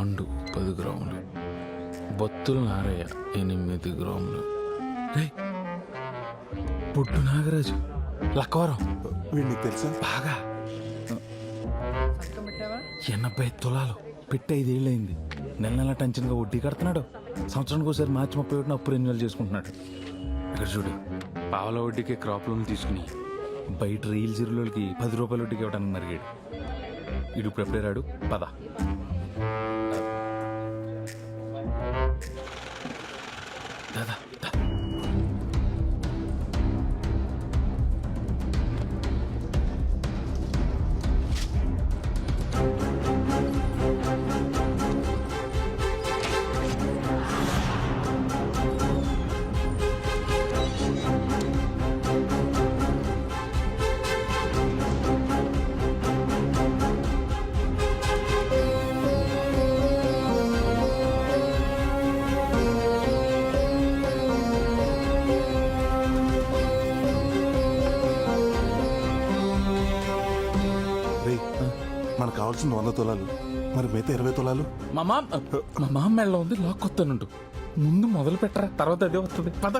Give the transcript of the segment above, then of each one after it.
పాండు పది గ్రాములు. బొత్తుల నారయ్య ఎనిమిది గ్రాములు. రే పుట్టు నాగరాజు లక్కవరం. వీడిని తెలుసా? బాగా. ఎనభై తులాలు. పెట్టి ఐదేళ్ళయింది. నెల నెల టెన్షన్గా వడ్డీ కడుతున్నాడు. సంవత్సరానికి ఒకసారి మార్చి ముప్పై ఒకటిన అప్పు రెన్యువల్ చేసుకుంటున్నాడు. ఇక్కడ చూడు పావల వడ్డీకి క్రాప్ లోన్ తీసుకుని బయట రీల్ జీరోలకి పది రూపాయల వడ్డీకి ఇవ్వడానికి మరిగాడు. ఇడు ఇప్పుడు ఎప్పుడే రాడు? పద. మనకు కావాల్సిన వంద తులాలు. మరి మిగతా ఇరవై తులాలు? మా మామ మా మామ మెళ్ళ ఉంది లాక్ కొత్తానుంటు ముందు మొదలు పెట్టరా తర్వాత అదే వస్తుంది. పద.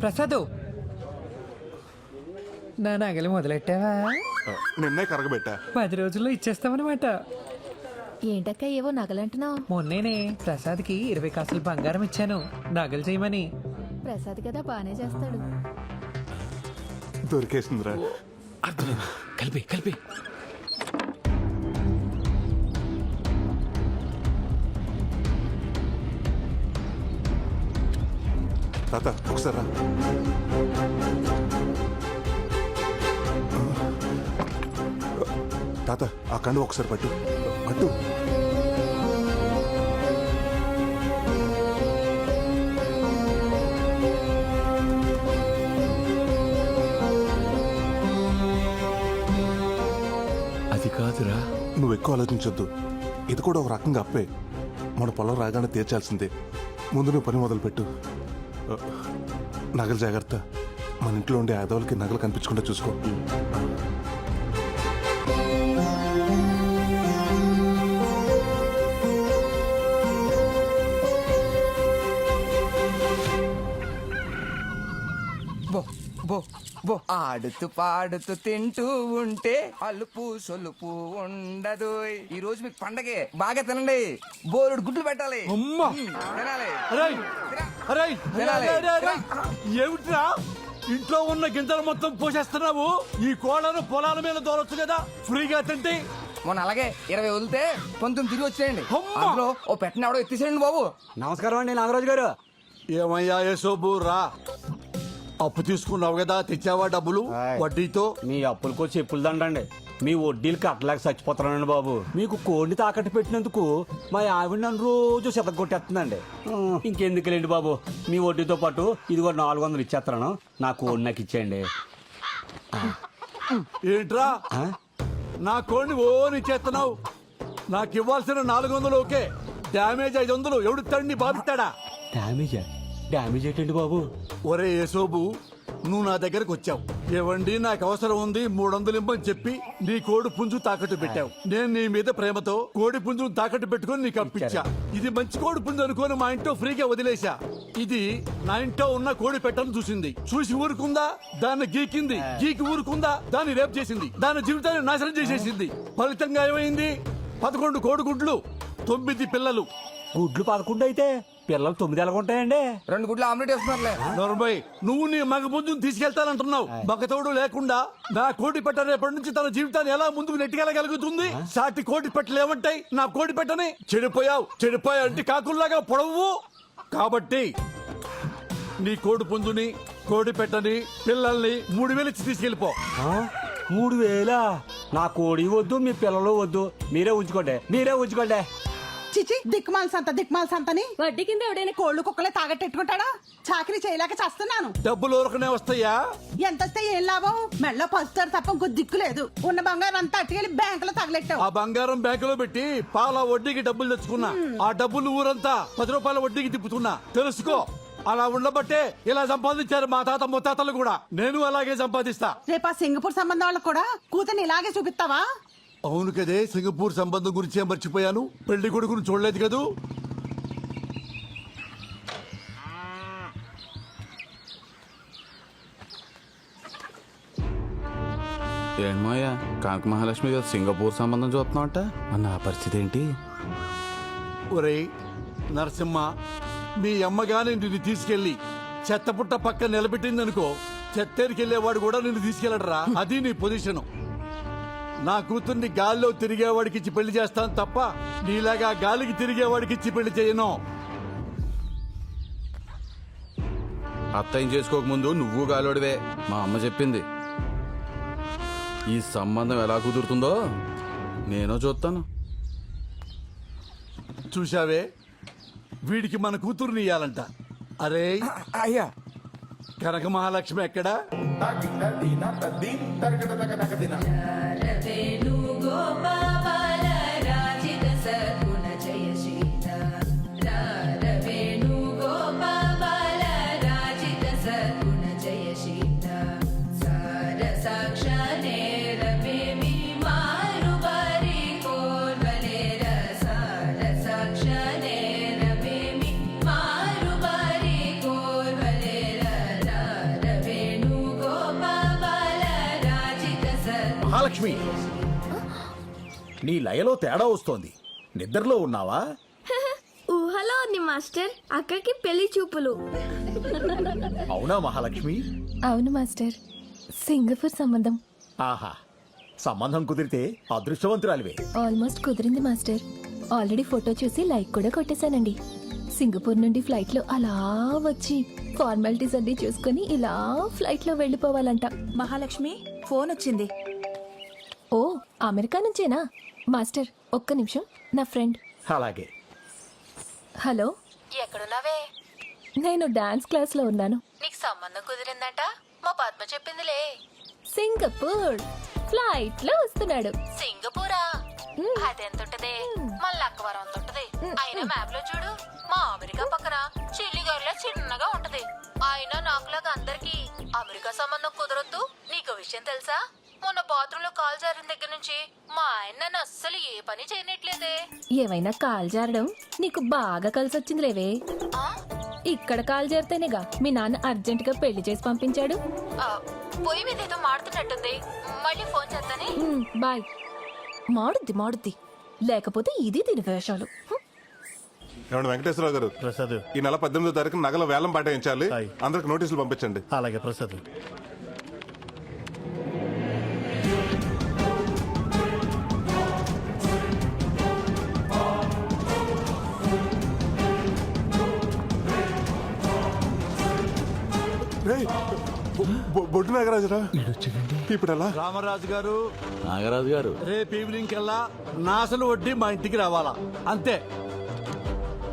ప్రసాద్. నా నగలు మొదలెట్టావా? నిన్నే కరగబెట్టా. పది రోజుల్లో ఇచ్చేస్తామన్నమాట. ఏంటక్క ఏవో నగలంటున్నావు? మొన్నేనే ప్రసాద్కి ఇరవై కాసులు బంగారం ఇచ్చాను. నగలు చేయమని. ప్రసాద్ కదా బానే చేస్తాడు. దొరికేసిందిరా. అర్థమైంది కలిపి కలిపి. తాత ఒకసారి. తాత ఆ కండు ఒకసారి పట్టు. పట్టు. నువ్వు ఎక్కువ ఆలోచించొద్దు. ఇది కూడా ఒక రకంగా అప్పే. మన పొలం రాగానే తీర్చాల్సిందే. ముందు నువ్వు పని మొదలుపెట్టు. నగలు జాగ్రత్త. మన ఇంట్లో ఉండే ఆదవులకి నగలు కనిపించకుండా చూసుకో. ఆడుతూ పాడుతూ తింటూ ఉంటే అలుపు సొలుపు ఉండదు. ఈ రోజు మీకు పండగే. బాగా తినండి. బోరుడు గుడ్లు పెట్టాలి. అమ్మా! మ్మ్, తినాలి. అరేయ్! తినాలి. ఏమిట్రా? ఇంట్లో ఉన్న గింజలు మొత్తం పోసేస్తున్నావు? ఈ కోళ్ళను పొలాల మీద దోలొచ్చు కదా? ఫ్రీగా తింటే? మొన్న అలాగే ఇరవై వదిలితే పంతొమ్మిది తిరిగి వచ్చేయండి. అమ్మా! అందులో ఓ పెట్టిన ఎవడో ఎత్తేసేయండి బాబు. నమస్కారం అండి నాగరాజు గారు. ఏమయ్యా యశోబు రా. అప్పు తీసుకున్నావు కదా తెచ్చావా డబ్బులు? ఆయ్. వడ్డీతో? మీ అప్పులకో చెప్పులు దండండి. మీ వడ్డీలు కట్టలేక చచ్చిపోతున్నానండి బాబు. మీకు కోడిని తాకట్టు పెట్టినందుకు మా ఆవిడ నన్ను రోజు చెత్త కొట్టేస్తుందండి. ఇంకెందుకులేండి బాబు? మీ వడ్డీతో పాటు ఇదిగో నాలుగు వందలు ఇచ్చేస్తున్నాను నా కోడి నాకు ఇచ్చేయండి. ఏంట్రా? ఆ? నా కోడిని ఓని చేస్తున్నావు నాకు ఇవ్వాల్సిన నాలుగు వందలు ఓకే. డ్యామేజ్ ఐదు వందలు ఎవడు తండ్రి బాధిస్తాడా? డ్యామేజా? డ్యామేజ్ ఏంటండి బాబు? ఒరే యేసోబు నువ్వు నా దగ్గరకు వచ్చావు. ఏవండి నాకు అవసరం ఉంది మూడు వందలు ఇమ్మని చెప్పి నీ కోడి పుంజు తాకట్టు పెట్టావు. నేను నీ మీద ప్రేమతో కోడి పుంజును తాకట్టు పెట్టుకొని నీకు అప్పించా. ఇది మంచి కోడి పుంజు అనుకొని మా ఇంట్లో ఫ్రీగా వదిలేశా. ఇది నా ఇంట్లో ఉన్న కోడి పెట్టను చూసింది. చూసి ఊరుకుందా? దాన్ని గీకింది. గీకి ఊరుకుందా? దాన్ని రేపు చేసింది. దాని జీవితాన్ని నాశనం చేసేసింది. ఫలితంగా ఏమైంది? పదకొండు కోడి గుడ్లు తొమ్మిది పిల్లలు. గుడ్లు పదకొండు అయితే పిల్లలు తొమ్మిది ఎలా ఉంటాయండి. రెండు గుడ్లు ఆమ్లెట్ వేస్తున్నారులే నలభై నువ్వు నీ మగ పుంజుని తీసుకెళ్తానంటున్నావు. మగతోడు లేకుండా నా కోడి పెట్ట రేపటి నుంచి తన జీవితాన్ని ఎలా ముందుకు నెట్టుకెళ్ళగలుగుతుంది? సాటి కోడి పెట్టలు ఏమంటాయి? నా కోడి పెట్టని చెడిపోయావు. చెడిపోయా అంటే కాకుల్లాగా పొడవు. కాబట్టి నీ కోడి పుంజుని కోడి పెట్టని పిల్లల్ని మూడు వేలు ఇచ్చి తీసుకెళ్ళిపో. ఆ? మూడు వేలా? నా కోడి వద్దు మీ పిల్లలు వద్దు. మీరే ఉంచుకోండి. మీరే ఉంచుకోండి. చిచి దిక్మాల సంత దిక్మాల సంతని. వడ్డీ కింద ఎవడైనా కోళ్ళు కుక్కలే తాగట్టెట్టుకుంటాడా చాకరీ చేయలేక చేస్తున్నాను. డబ్బులు ఊరకనే వస్తాయా? ఎంత వస్తే ఏం లాభం? మెళ్ళ పసుతారు తప్ప ఇంకో దిక్కు లేదు. ఉన్న బంగారం అంతా అట్టుకెళ్ళి బ్యాంకులో తగలెట్టావు. ఆ బంగారం బ్యాంకులో పెట్టి పాల వడ్డీకి డబ్బులు తెచ్చుకున్నా. ఆ డబ్బులు ఊరంతా పది రూపాయల వడ్డీకి తిప్పుతున్నా. తెలుసుకో అలా ఉండబట్టే ఇలా సంపాదించారు మా తాత ముత్తాతలు కూడా. నేను అలాగే సంపాదిస్తా. రేపు ఆ సింగపూర్ సంబంధం వాళ్ళకు కూడా కూతుర్ని ఇలాగే చూపిస్తావా? అవును కదే సింగపూర్ సంబంధం గురించి ఏం మర్చిపోయాను? పెళ్ళి కొడుకును చూడలేదు కదూ? ఏంటమ్మయ్యా కాంక మహాలక్ష్మి గారు సింగపూర్ సంబంధం చూస్తున్నావుట? అన్న ఆ పరిస్థితి ఏంటి? ఒరేయ్ నరసింహ మీ అమ్మగాని నిన్ను తీసుకెళ్ళి చెత్తపుట్ట పక్క నిలబెట్టిందనుకో చెత్తేరికి వెళ్ళేవాడు కూడా నిన్ను తీసుకెళ్ళడరా? అది నీ పొజిషను. నా కూతుర్ని గాల్లో తిరిగేవాడికి ఇచ్చి పెళ్ళి చేస్తాను తప్ప నీలాగా గాలికి తిరిగేవాడికి ఇచ్చి పెళ్ళి చేయను. అత్తయ్యం చేసుకోకముందు నువ్వు గాలోడివే మా అమ్మ చెప్పింది. ఈ సంబంధం ఎలా కుదురుతుందో నేను చూస్తాను. చూశావే? వీడికి మన కూతుర్ని ఇయ్యాలంట. అరే అయ్యా. కనక మహాలక్ష్మి ఎక్కడా మహాలక్ష్మి. నీ లయలో తేడా వస్తోంది. నిద్రలో ఉన్నావా? ఊహలో ఉంది మాస్టర్. అక్కకి పెళ్ళి చూపులు. అవునా మహాలక్ష్మి? అవును మాస్టర్. సింగపూర్ సంబంధం. ఆహా. సంబంధం కుదిరితే అదృష్టవంతురాలివే. ఆల్మోస్ట్ కుదిరింది మాస్టర్. ఆల్రెడీ ఫోటో చూసి లైక్ కూడా కొట్టేశానండి. సింగపూర్ నుండి ఫ్లైట్లో అలా వచ్చి ఫార్మాలిటీస్ అన్ని చూసుకొని ఇలా ఫ్లైట్లో వెళ్ళిపోవాలంట. మహాలక్ష్మి ఫోన్ వచ్చింది. ఓ అమెరికా నుంచేనా? మాస్టర్ ఒక్క నిమిషం. నా ఫ్రెండ్. అలాగే. హలో? ఎక్కడున్నావే? నేను డాన్స్ క్లాస్లో ఉన్నాను. నీకు సంబంధం కుదిరిందంట? మా పద్మ చెప్పిందిలే. సింగపూర్. ఫ్లైట్లో వస్తున్నాడు. సింగపూరా? అదెంత ఉంటది మా లక్కవరం అంత ఉంటది అయినా మ్యాప్లో చూడు. మా అమెరికా పక్కన చిల్లిగారిలా చిన్నగా ఉంటది. అయినా నాకులాగా అందరికి అమెరికా సంబంధం కుదరొద్దు? నీకు విషయం తెలుసా? మొన్న బాత్రూమ్లో కాల్ జారిన దగ్గర నుంచి మా ఆయన నన్ను అస్సలు ఏ పని చేయనట్లేదే. ఏమైనా కాల్ జారడం? నీకు బాగా కలిసి వచ్చింది లేవే ఇక్కడ కాల్ జారితేనేగా మీ నాన్న అర్జెంట్గా పెళ్ళి చేసి పంపించాడు. పొయ్యి మీద ఏదో మాడుతున్నట్టుంది. మళ్ళీ ఫోన్ చేస్తానే బాయ్. మాడుద్ది మాడుద్ది. లేకపోతే ఇది దీని వేషాలు. ఏమండి వెంకటేశ్వరరావు గారు? ప్రసాద్. ఈ నెల పద్దెనిమిదో తారీఖు నగల వేలం పాటించాలి. అందరికి నోటీసులు పంపించండి. అలాగే ప్రసాద్. నాగరాజురా? ఇప్పుడు ఎలా రామరాజు గారు నాగరాజు గారు. రేపు ఈవినింగ్ కల్లా నాసలు వడ్డీ మా ఇంటికి రావాలా? అంతే.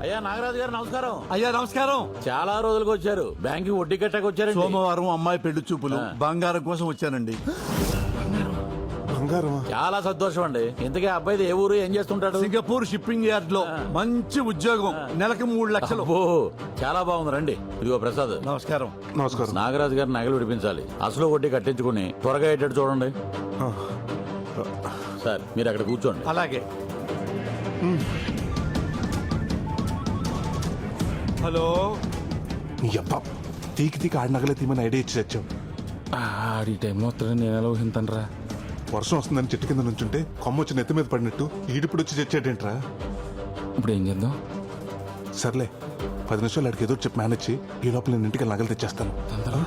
అయ్యా నాగరాజు గారు నమస్కారం. అయ్యా నమస్కారం. చాలా రోజులకు వచ్చారు. బ్యాంక్ వడ్డీ కట్టకు వచ్చారు సోమవారం అమ్మాయి పెళ్ళి చూపులు బంగారం కోసం వచ్చానండి. బంగారమా? చాలా సంతోషం అండి ఇంతకీ ఆ అబ్బాయిది ఏ ఊరు? ఏం చేస్తుంటాడు? సింగపూర్ షిప్పింగ్ యార్డ్లో మంచి ఉద్యోగం. నెలకు మూడు లక్షలు. అబ్బో చాలా బాగుంది. రండి. ఇదిగో ప్రసాద్. నమస్కారం. నమస్కారం. నాగరాజు గారు నగలు విడిపించాలి. అసలు వడ్డీ కట్టించుకుని త్వరగా అయ్యేటట్టు చూడండి. సార్ మీరు అక్కడ కూర్చోండి. అలాగే. హలో. నీ అబ్బా తీకి తీకి ఆడి నగలే తీమని ఐడియా ఇచ్చి తెచ్చావు. ఆడి టైంలో వస్తాడని నేను ఎలా ఊహింతానరా? వర్షం వస్తుందని చెట్టు కింద నుంచుంటే కొమ్మ వచ్చి నెత్తి మీద పడినట్టు ఈడిప్పుడు వచ్చి తెచ్చాడేంట్రా ఇప్పుడు ఏం చేద్దాం? సర్లే పది నిమిషాలు ఏదో ఒకటి చెప్పి మేనేజ్ చేయి. ఈ లోపల నేను ఇంటికి నగలు తెచ్చేస్తాను. తొందరగా?